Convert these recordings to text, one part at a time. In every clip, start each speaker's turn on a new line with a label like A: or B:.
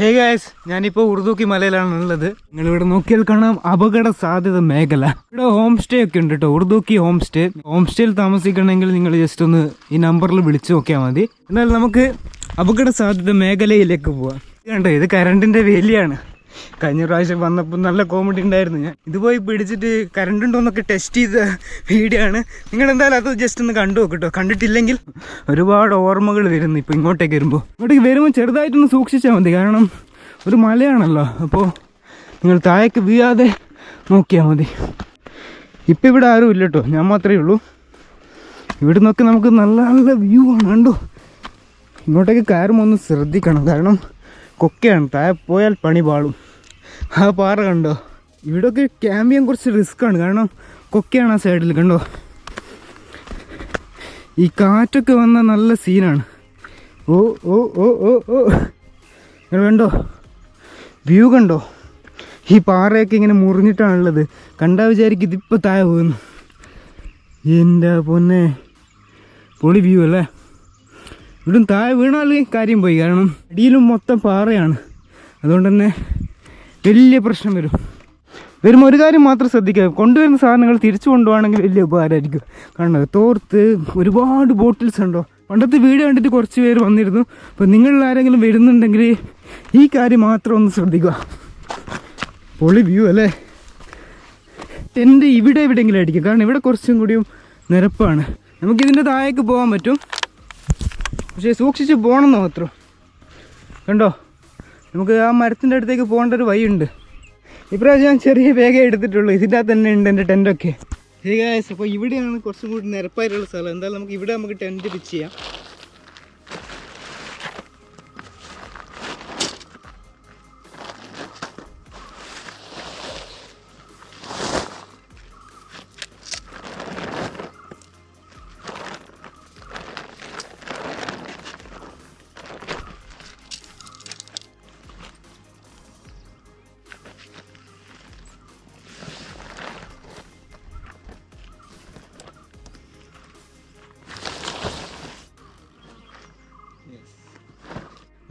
A: Hey guys ഞാനിപ്പോൾ ഉറുദുക്കി മലയിലാണ് ഉള്ളത്. നിങ്ങൾ ഇവിടെ നോക്കിയാൽ കാണാം അപകട സാധ്യത മേഖല. ഇവിടെ ഹോം സ്റ്റേ ഒക്കെ ഉണ്ട് കേട്ടോ ഉറുദുക്കി ഹോം സ്റ്റേ ഹോം സ്റ്റേയിൽ താമസിക്കണമെങ്കിൽ നിങ്ങൾ ജസ്റ്റ് ഒന്ന് ഈ നമ്പറിൽ വിളിച്ചു നോക്കിയാൽ മതി. എന്നാൽ നമുക്ക് അപകട സാധ്യത മേഖലയിലേക്ക് പോവാം. കണ്ടോ ഇത് കറണ്ടിന്റെ വേലിയാണ് കഴിഞ്ഞ പ്രാവശ്യം വന്നപ്പോൾ നല്ല കോമഡി ഉണ്ടായിരുന്നു. ഞാൻ ഇത് പോയി പിടിച്ചിട്ട് കറണ്ട് ഉണ്ടോന്നൊക്കെ ടെസ്റ്റ് ചെയ്ത വീഡിയോ ആണ്. നിങ്ങൾ എന്തായാലും അത് ജസ്റ്റ് ഒന്ന് കണ്ടു നോക്കിട്ടോ കണ്ടിട്ടില്ലെങ്കിൽ ഒരുപാട് ഓർമ്മകൾ വരുന്നു ഇപ്പോൾ ഇങ്ങോട്ടേക്ക് വരുമ്പോൾ ഇങ്ങോട്ടേക്ക് വരുമ്പോൾ ചെറുതായിട്ടൊന്ന് സൂക്ഷിച്ചാൽ മതി. കാരണം ഒരു മലയാണല്ലോ. അപ്പോൾ നിങ്ങൾ താഴേക്ക് വീഴാതെ നോക്കിയാൽ മതി. ഇപ്പം ഇവിടെ ആരും ഇല്ല കേട്ടോ ഞാൻ മാത്രമേ ഉള്ളൂ. ഇവിടെ നിന്നൊക്കെ നമുക്ക് നല്ല നല്ല വ്യൂ ആണ്. കണ്ടോ? ഇങ്ങോട്ടേക്ക് കയറുമ്പോൾ ഒന്ന് ശ്രദ്ധിക്കണം. കാരണം കൊക്കയാണ്. താഴെ പോയാൽ പണി പാളും. ആ പാറ കണ്ടോ? ഇവിടെയൊക്കെ ക്യാമ്പ് ചെയ്യാൻ കുറച്ച് റിസ്ക്കാണ് കാരണം കൊക്കയാണ് ആ സൈഡിൽ കണ്ടോ? ഈ കാറ്റൊക്കെ വന്ന നല്ല സീനാണ് ഓ ഓ ഓ ഓ ഓ. കണ്ടോ? വ്യൂ കണ്ടോ? ഈ പാറയൊക്കെ ഇങ്ങനെ മുറിഞ്ഞിട്ടാണുള്ളത് കണ്ടാൽ വിചാരിക്കും ഇതിപ്പോൾ താഴെ പോകുന്നു. എന്റെ പൊന്നെ. പൊളി വ്യൂ അല്ലേ? ഇവിടും താഴെ വീണാൽ കാര്യം പോയി. കാരണം അടിയിലും മൊത്തം പാറയാണ്. അതുകൊണ്ട് തന്നെ വലിയ പ്രശ്നം വരും. വരുമ്പോൾ ഒരു കാര്യം മാത്രം ശ്രദ്ധിക്കുക. കൊണ്ടുവരുന്ന സാധനങ്ങൾ തിരിച്ചു കൊണ്ടുപോകണമെങ്കിൽ വലിയ ഉപകാരമായിരിക്കും. കാരണം തോർത്ത് ഒരുപാട് ബോട്ടിൽസ് ഉണ്ടോ? പണ്ടത്തെ വീഡിയോ കണ്ടിട്ട് കുറച്ച് പേര് വന്നിരുന്നു. അപ്പോൾ നിങ്ങളിൽ ആരെങ്കിലും വരുന്നുണ്ടെങ്കിൽ ഈ കാര്യം മാത്രം ഒന്ന് ശ്രദ്ധിക്കുക. പൊളി വ്യൂ അല്ലേ? ടെന്റ് ഇവിടെ എവിടെയെങ്കിലും അടിക്കും കാരണം ഇവിടെ കുറച്ചും കൂടിയും നിരപ്പാണ്. നമുക്കിതിന്റെ താഴേക്ക് പോകാൻ പറ്റും. പക്ഷേ സൂക്ഷിച്ച് പോകണമെന്ന് മാത്രം. കണ്ടോ? നമുക്ക് ആ മരത്തിന്റെ അടുത്തേക്ക് പോകേണ്ട ഒരു വഴിയുണ്ട്. ഇപ്രാവശ്യം ഞാൻ ചെറിയ വേഗം എടുത്തിട്ടുള്ളൂ. ഇതിന്റെ അകത്ത് തന്നെ ഉണ്ട് എന്റെ ടെന്റൊക്കെ ഗായ്സ് അപ്പോൾ ഇവിടെയാണ് കുറച്ചും കൂടി നിരപ്പായിട്ടുള്ള സ്ഥലം. എന്തായാലും നമുക്ക് ഇവിടെ നമുക്ക് ടെന്റ് പിച്ച് ചെയ്യാം.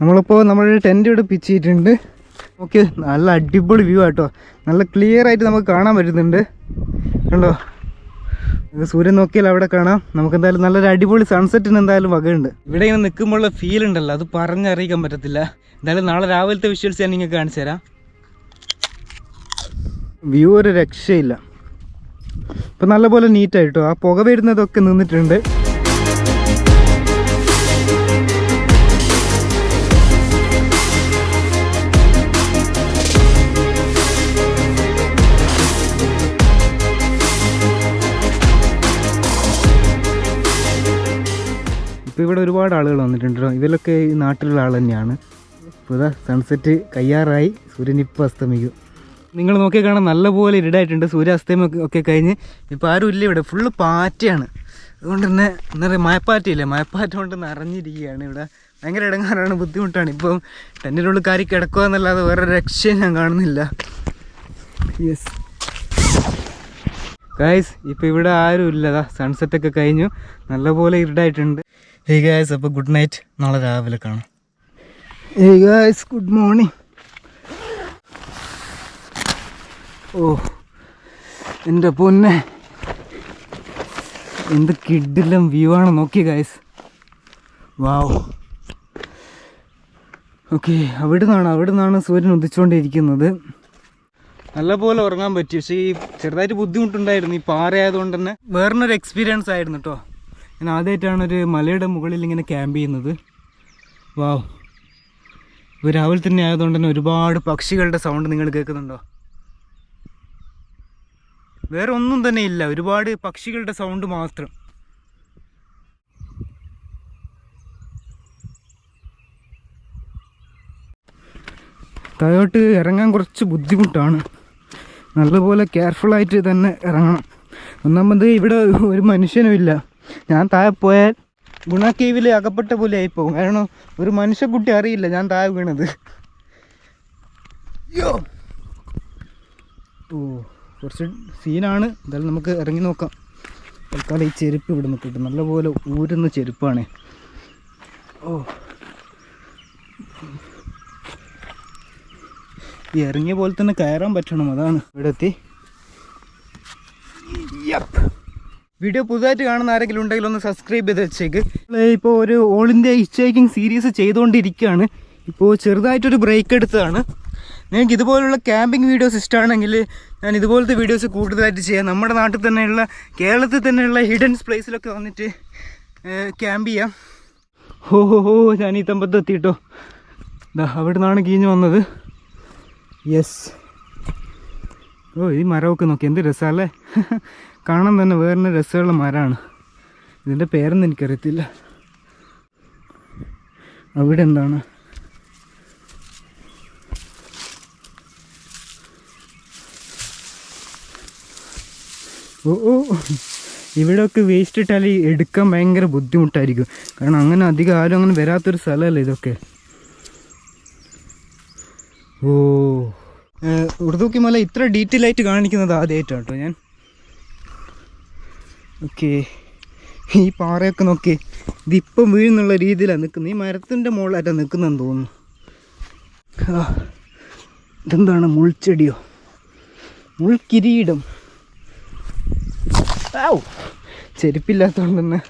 A: നമ്മളിപ്പോൾ നമ്മളൊരു ടെന്റ് ഇവിടെ പിച്ച് ചെയ്തിട്ടുണ്ട് ഓക്കെ നല്ല അടിപൊളി വ്യൂ ആട്ടോ. നല്ല ക്ലിയർ ആയിട്ട് നമുക്ക് കാണാൻ പറ്റുന്നുണ്ട്. കണ്ടോ? സൂര്യൻ നോക്കിയാൽ അവിടെ കാണാം. നമുക്ക് എന്തായാലും നല്ലൊരു അടിപൊളി സൺസെറ്റിന് എന്തായാലും വകയുണ്ട്. ഇവിടെ ഇങ്ങനെ നിൽക്കുമ്പോഴുള്ള ഫീൽ ഉണ്ടല്ലോ അത് പറഞ്ഞറിയിക്കാൻ പറ്റത്തില്ല. എന്തായാലും നാളെ രാവിലത്തെ വിഷ്വൽസ് ഞാൻ നിങ്ങൾക്ക് കാണിച്ചു തരാം. വ്യൂ ഒരു രക്ഷയില്ല. ഇപ്പം നല്ലപോലെ നീറ്റായിട്ടോ ആ പുക വരുന്നതൊക്കെ നിന്നിട്ടുണ്ട്. ഒരുപാട് ആളുകൾ വന്നിട്ടുണ്ട് ഇതിലൊക്കെ ഈ നാട്ടിലുള്ള ആൾ തന്നെയാണ്. ഇപ്പോൾ സൺസെറ്റ് കയ്യാറായി സൂര്യൻ ഇപ്പോൾ അസ്തമിക്കും. നിങ്ങൾ നോക്കിയാൽ കാണാൻ നല്ലപോലെ ഇരുടായിട്ടുണ്ട്. സൂര്യ അസ്തമയം ഒക്കെ- കഴിഞ്ഞ് ഇപ്പോൾ ആരും ഇല്ല ഇവിടെ. ഫുള്ള് പാറ്റയാണ്. അതുകൊണ്ട് തന്നെ എന്താ പറയുക മയപ്പാറ്റയില്ലേ? മയപ്പാറ്റ കൊണ്ട് നിറഞ്ഞിരിക്കുകയാണ് ഇവിടെ. ഭയങ്കര ഇടങ്ങാറാണ് ബുദ്ധിമുട്ടാണ്. ഇപ്പം ടെന്നിനുള്ളിൽ കാരി കിടക്കുക എന്നല്ലാതെ വേറെ രക്ഷയും ഞാൻ കാണുന്നില്ല. യെസ് ഗായ്സ് ഇപ്പോൾ ഇവിടെ ആരും ഇല്ലതാ സൺസെറ്റൊക്കെ കഴിഞ്ഞു. നല്ലപോലെ ഇരുടായിട്ടുണ്ട്. ഹേ ഗായ്സ് അപ്പോൾ ഗുഡ് നൈറ്റ് നാളെ രാവിലെ കാണാം. ഹേ ഗായ്സ് ഗുഡ് മോർണിംഗ് ഓ എന്റെ പൊന്നെ. എന്ത് കിഡിലും വ്യൂ ആണ് നോക്കിയ ഗായ്സ് വാവ് ഓക്കെ അവിടെ നിന്നാണ് അവിടെ നിന്നാണ് സൂര്യൻ ഉദിച്ചുകൊണ്ടിരിക്കുന്നത് നല്ലപോലെ ഉറങ്ങാൻ പറ്റി. പക്ഷേ ഈ ചെറുതായിട്ട് ബുദ്ധിമുട്ടുണ്ടായിരുന്നു. ഈ പാറയായതുകൊണ്ട് തന്നെ വേറൊരു എക്സ്പീരിയൻസ് ആയിരുന്നു കേട്ടോ ഞാൻ ആദ്യമായിട്ടാണ് ഒരു മലയുടെ മുകളിൽ ഇങ്ങനെ ക്യാമ്പ് ചെയ്യുന്നത്. വാവ് ഇപ്പോൾ രാവിലെ തന്നെ ആയതുകൊണ്ട് തന്നെ ഒരുപാട് പക്ഷികളുടെ സൗണ്ട് നിങ്ങൾ കേൾക്കുന്നുണ്ടോ? വേറെ ഒന്നും തന്നെ ഇല്ല ഒരുപാട് പക്ഷികളുടെ സൗണ്ട് മാത്രം. താഴോട്ട് ഇറങ്ങാൻ കുറച്ച് ബുദ്ധിമുട്ടാണ്. നല്ലപോലെ കെയർഫുള്ളായിട്ട് തന്നെ ഇറങ്ങണം. ഒന്നാമത് ഇവിടെ ഒരു മനുഷ്യനും ഇല്ല ഞാൻ താഴെ പോയാൽ ഗുണക്കേവിൽ കേവിൽ അകപ്പെട്ട പോലെ ആയിപ്പോകും. കാരണം ഒരു മനുഷ്യക്കുട്ടി അറിയില്ല ഞാൻ താഴെ വീണത്. യ്യോ. ഓ കുറച്ച് സീനാണ്. എന്തായാലും നമുക്ക് ഇറങ്ങി നോക്കാം. തൽക്കാലം ഈ ചെരുപ്പ് ഇവിടെ നിൽക്കട്ടെ. നല്ലപോലെ ഊരുന്ന ചെരുപ്പാണ്. ഓ. ഈ ഇറങ്ങിയ പോലെ തന്നെ കയറാൻ പറ്റണം അതാണ്. ഇവിടെ എത്തി വീഡിയോ പുതുതായിട്ട് കാണുന്ന ആരെങ്കിലും ഉണ്ടെങ്കിൽ ഒന്ന് സബ്സ്ക്രൈബ് ചെയ്ത് വെച്ചേക്ക്. ഇപ്പോൾ ഒരു ഓൾ ഇന്ത്യ ഇച്ചേക്കിംഗ് സീരീസ് ചെയ്തുകൊണ്ടിരിക്കുകയാണ്. ഇപ്പോൾ ചെറുതായിട്ടൊരു ബ്രേക്ക് എടുത്തതാണ്. നിങ്ങൾക്ക് ഇതുപോലുള്ള ക്യാമ്പിംഗ് വീഡിയോസ് ഇഷ്ടമാണെങ്കിൽ ഞാൻ ഇതുപോലത്തെ വീഡിയോസ് കൂടുതലായിട്ട് ചെയ്യാം. നമ്മുടെ നാട്ടിൽ തന്നെയുള്ള കേരളത്തിൽ തന്നെയുള്ള ഹിഡൻസ് പ്ലേസിലൊക്കെ വന്നിട്ട് ക്യാമ്പ് ചെയ്യാം. ഹോ ഹോ ഹോ ഞാൻ ഈ തമ്പത്ത് എത്തിയിട്ടോ. ഇതാ അവിടെ നിന്നാണ് കീഞ്ഞ് വന്നത്. യെസ് ഓ ഈ മരമൊക്കെ നോക്കി. എന്ത് രസമല്ലേ കാണാൻ തന്നെ വേറെ രസമുള്ള മരമാണ്. ഇതിന്റെ പേരൊന്നും എനിക്കറിയത്തില്ല. അവിടെ എന്താണ്? ഓ ഓ ഇവിടെയൊക്കെ വേസ്റ്റ് ഇട്ടാൽ എടുക്കാൻ ഭയങ്കര ബുദ്ധിമുട്ടായിരിക്കും. കാരണം അങ്ങനെ അധികം ആരും അങ്ങനെ വരാത്തൊരു സ്ഥലമല്ലേ ഇതൊക്കെ? ഓ. ഉറുദുക്കി മല ഇത്ര ഡീറ്റെയിൽ ആയിട്ട് കാണിക്കുന്നത് ആദ്യമായിട്ടാണ് കേട്ടോ ഞാൻ. ഓക്കെ ഈ പാറയൊക്കെ നോക്കി ഇതിപ്പം വീഴുന്നുള്ള രീതിയിലാണ് നിൽക്കുന്നത്. ഈ മരത്തിന്റെ മുകളിലായിട്ടാണ് നിൽക്കുന്നതെന്ന് തോന്നുന്നു. ഇതെന്താണ് മുൾച്ചെടിയോ? മുൾക്കിരീടം. തന്നെ.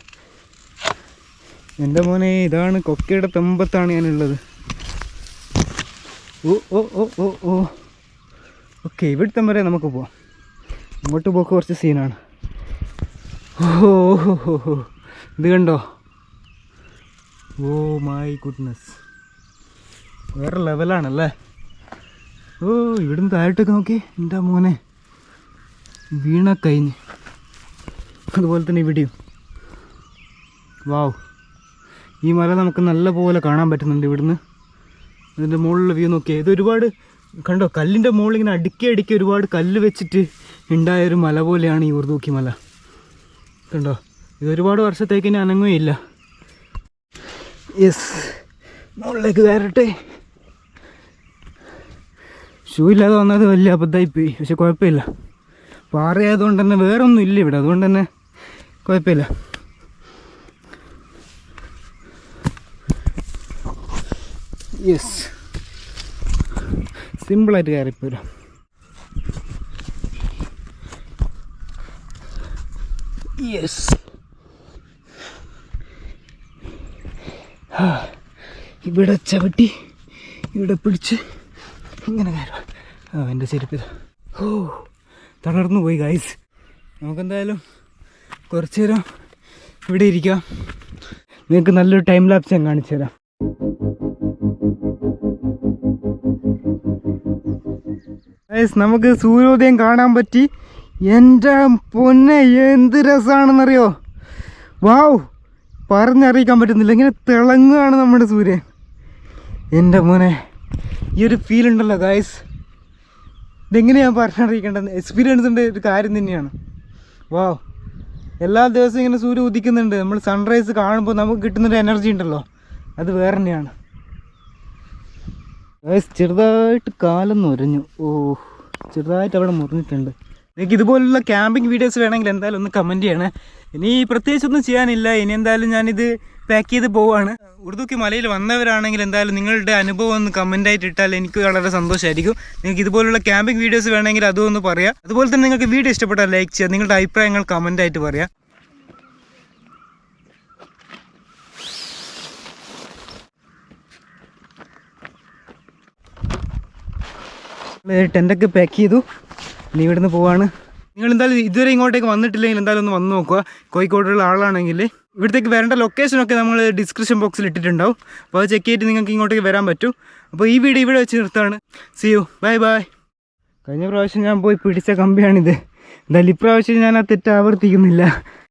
A: എന്റെ മോനെ ഇതാണ് കൊക്കയുടെ തെമ്പത്താണ് ഞാനുള്ളത്. ഓ ഓ ഓ ഓ ഓ. ഓക്കെ ഇവിടുത്തെ വരെ നമുക്ക് പോവാം. ഇങ്ങോട്ട് പോക്ക് കുറച്ച് സീനാണ്. ഓ ഇത് കണ്ടോ? ഓ മൈ ഗുഡ്നസ് വേറെ ലെവലാണല്ലേ ഓ ഇവിടുന്ന് താഴോട്ടൊക്കെ നോക്കി. എന്താ മോനെ. വീണ കഴിഞ്ഞ് അതുപോലെ തന്നെ ഇവിടെയും. വാവ്. ഈ മല നമുക്ക് നല്ല പോലെ കാണാൻ പറ്റുന്നുണ്ട് ഇവിടുന്ന്. ഇതിന്റെ മുകളിലുള്ള വ്യൂ നോക്കിയാൽ ഇത് ഒരുപാട് കണ്ടോ? കല്ലിന്റെ മുകളിൽ ഇങ്ങനെ അടുക്കി അടുക്കി ഒരുപാട് കല്ല് വെച്ചിട്ട് ഉണ്ടായൊരു മല പോലെയാണ് ഈ ഉറുദൂക്കി മല. കണ്ടോ? ഇതൊരുപാട് വർഷത്തേക്ക് ഇനി അനങ്ങുകയില്ല. യെസ് മുകളിലേക്ക് കയറട്ടെ. ഷൂ ഇല്ലാതെ വന്നത് വലിയ അബദ്ധമായിപ്പോയി പക്ഷെ കുഴപ്പമില്ല. പാറയായതുകൊണ്ട് തന്നെ വേറെ ഒന്നും ഇല്ല ഇവിടെ. അതുകൊണ്ട് തന്നെ കുഴപ്പമില്ല. യെസ് സിമ്പിളായിട്ട് കയറിപ്പോരാം. യെസ് ഇവിടെ ചവിട്ടി ഇവിടെ പിടിച്ച്. ഇങ്ങനെ കയറുക. ആ എന്റെ ചെരുപ്പ് ഓ തളർന്നു പോയി ഗൈസ് നമുക്കെന്തായാലും കുറച്ച് നേരം ഇവിടെ ഇരിക്കാം. നിങ്ങൾക്ക് നല്ലൊരു ടൈം ലാപ്സ് ഞാൻ കാണിച്ചു തരാം. നമുക്ക് സൂര്യോദയം കാണാൻ പറ്റി. എന്റെ പൊന്നെ എന്ത് രസമാണെന്നറിയോ വാവ് പറഞ്ഞറിയിക്കാൻ പറ്റുന്നില്ല. ഇങ്ങനെ തിളങ്ങുകയാണ് നമ്മുടെ സൂര്യൻ. എന്റെ മോനെ ഈ ഒരു ഫീൽ ഉണ്ടല്ലോ ഗായ്സ് ഞാൻ പറഞ്ഞറിയിക്കേണ്ടത്? എക്സ്പീരിയൻസിന്റെ ഒരു കാര്യം തന്നെയാണ്. വാവ്. എല്ലാ ദിവസവും ഇങ്ങനെ സൂര്യ ഉദിക്കുന്നുണ്ട്. നമ്മൾ സൺറൈസ് കാണുമ്പോൾ നമുക്ക് കിട്ടുന്നൊരു എനർജി ഉണ്ടല്ലോ. അത് വേറെ തന്നെയാണ്. ഗൈസ് ചെറുതായിട്ട് കാലം നുരഞ്ഞു ഓ ചെറുതായിട്ട് അവിടെ മുറിഞ്ഞിട്ടുണ്ട്. നിങ്ങൾക്ക് ഇതുപോലുള്ള ക്യാമ്പിംഗ് വീഡിയോസ് വേണമെങ്കിൽ എന്തായാലും ഒന്ന് കമന്റ് ചെയ്യണേ. ഇനി പ്രത്യേകിച്ചൊന്നും ചെയ്യാനില്ല. ഇനി എന്തായാലും ഞാനിത് പാക്ക് ചെയ്ത് പോവാണ്. ഉറുദുക്ക് മലയിൽ വന്നവരാണെങ്കിൽ എന്തായാലും നിങ്ങളുടെ അനുഭവം ഒന്ന് കമന്റായിട്ട് ഇട്ടാൽ എനിക്ക് വളരെ സന്തോഷമായിരിക്കും നിങ്ങൾക്ക് ഇതുപോലുള്ള ക്യാമ്പിംഗ് വീഡിയോസ് വേണമെങ്കിൽ അതും ഒന്ന് പറയാം. അതുപോലെ തന്നെ നിങ്ങൾക്ക് വീഡിയോ ഇഷ്ടപ്പെട്ടാൽ ലൈക്ക് ചെയ്യുക. നിങ്ങളുടെ അഭിപ്രായങ്ങൾ കമന്റായിട്ട് പറയാം. ടെന്റൊക്കെ പാക്ക് ചെയ്തു. ഇനി ഇവിടുന്ന് പോവാണ്? നിങ്ങൾ എന്തായാലും ഇതുവരെ ഇങ്ങോട്ടേക്ക് വന്നിട്ടില്ലെങ്കിൽ എന്തായാലും ഒന്ന് വന്ന് നോക്കുക. കോഴിക്കോടുള്ള ആളാണെങ്കിൽ ഇവിടത്തേക്ക് വരേണ്ട ലൊക്കേഷനൊക്കെ നമ്മൾ ഡിസ്ക്രിപ്ഷൻ ബോക്സിൽ ഇട്ടിട്ടുണ്ടാവും. അപ്പോൾ അത് ചെക്ക് ചെയ്തിട്ട് നിങ്ങൾക്ക് ഇങ്ങോട്ടേക്ക് വരാൻ പറ്റും. അപ്പോൾ ഈ വീഡിയോ ഇവിടെ വെച്ച് നിർത്താണ് സി യു ബൈ ബൈ കഴിഞ്ഞ പ്രാവശ്യം ഞാൻ പോയി പിടിച്ച കമ്പിയാണിത്. എന്തായാലും ഇപ്രാവശ്യം ഞാൻ ആ തെറ്റ് ആവർത്തിക്കുന്നില്ല.